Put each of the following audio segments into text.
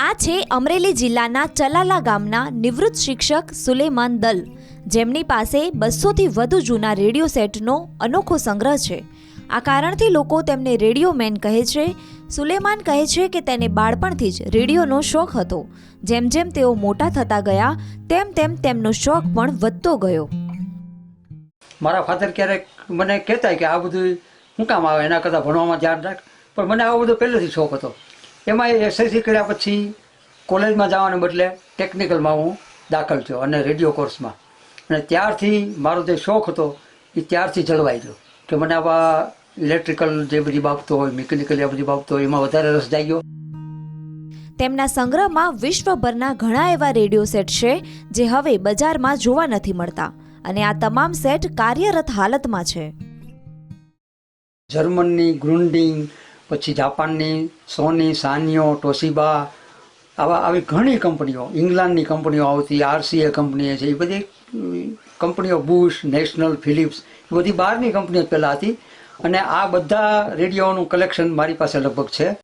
આ છે અમરેલી જિલ્લાના ચલાલા ગામના નિવૃત્ત શિક્ષક સુલેમાન દલ. જેમની પાસે બસોથી વધુ જૂના રેડિયો સેટનો અનોખો સંગ્રહ છે. આ કારણથી લોકો તેમને રેડિયો મેન કહે છે. સુલેમાન કહે છે કે તેને બાળપણથી જ રેડિયોનો શોખ હતો. જેમ જેમ તેઓ મોટા થતા ગયા, તેમ તેમ તેમનો શોખ પણ વધતો ગયો. મારા ફાધર ક્યારેક મને કહેતા કે આ બધું શું કામ આવે? એના કરતાં ભણવામાં ધ્યાન રાખ. પણ મને આવો બધો પહેલેથી શોખ હતો. એમાં એસએસસી કર્યા પછી કોલેજમાં જવાને બદલે ટેકનિકલમાં હું દાખલ થયો અને રેડિયો કોર્સમાં અને ત્યારથી મારો જે શોખ હતો એ ત્યારથી જળવાઈ ગયો. કે મને આવા ઇલેક્ટ્રિકલ જે બધી બાબતો હોય મિકેનિકલ એ બધી બાબતો હોય એમાં વધારે રસ જાગ્યો. તેમના સંગ્રહમાં વિશ્વભરના ઘણા એવા રેડિયો સેટ છે જે હવે બજારમાં જોવા નથી મળતા. અને આ તમામ સેટ કાર્યરત હાલતમાં છે. જર્મનની ગ્રુન્ડિંગ પછી જાપાનની સોની સાનિયો ટોસીબા આવા આવી ઘણી કંપનીઓ ઇંગ્લેન્ડની કંપનીઓ આવતી આરસીએ કંપની છે એ બધી કંપનીઓ બુશ નેશનલ ફિલિપ્સ એ બધી બહારની કંપનીઓ પહેલાં હતી. અને આ બધા રેડિયોનું કલેક્શન મારી પાસે લગભગ છે.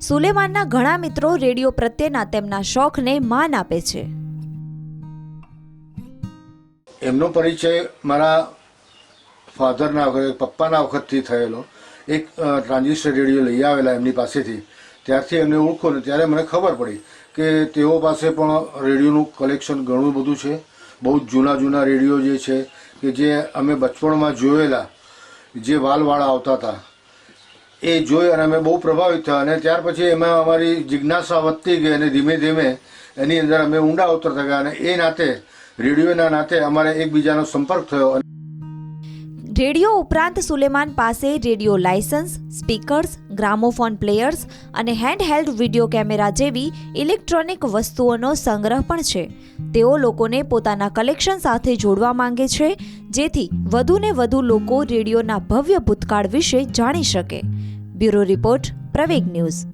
સુલેમાનના ઘણા મિત્રો રેડિયો પ્રત્યેના તેમના શોખને માન આપે છે. એમનો પરિચય મારા ફાધરના વખતે પપ્પાના વખતથી થયેલો. એક ટ્રાન્ઝિસ્ટર રેડિયો લઈ આવેલા એમની પાસેથી. ત્યારથી એમને ઓળખો ને ત્યારે મને ખબર પડી કે તેઓ પાસે પણ રેડિયોનું કલેક્શન ઘણું બધું છે. બહુ જ જૂના જૂના રેડિયો જે છે કે જે અમે બચપણમાં જોયેલા, જે વાલવાળા આવતા હતા. એ જોઈ અને અમે બહુ પ્રભાવિત થયા અને ત્યાર પછી એમાં અમારી જિજ્ઞાસા વધતી ગઈ અને ધીમે ધીમે એની અંદર અમે ઊંડા ઉતરતા ગયા અને એ નાતે, રેડિયોના નાતે અમારે એકબીજાનો સંપર્ક થયો રેડિયો ઉપરાંત સુલેમાન પાસે radio licence speakers, gramophone players અને હેન્ડહેલ્ડ વીડિયો કેમેરા જેવી ઇલેક્ટ્રોનિક વસ્તુઓનો સંગ્રહ પણ છે. તેઓ લોકોને પોતાના કલેક્શન સાથે જોડવા માંગે છે, જેથી વધુને વધુ લોકો રેડિયોના ભવ્ય ભૂતકાળ વિશે જાણી શકે. Bureau report Praveg news.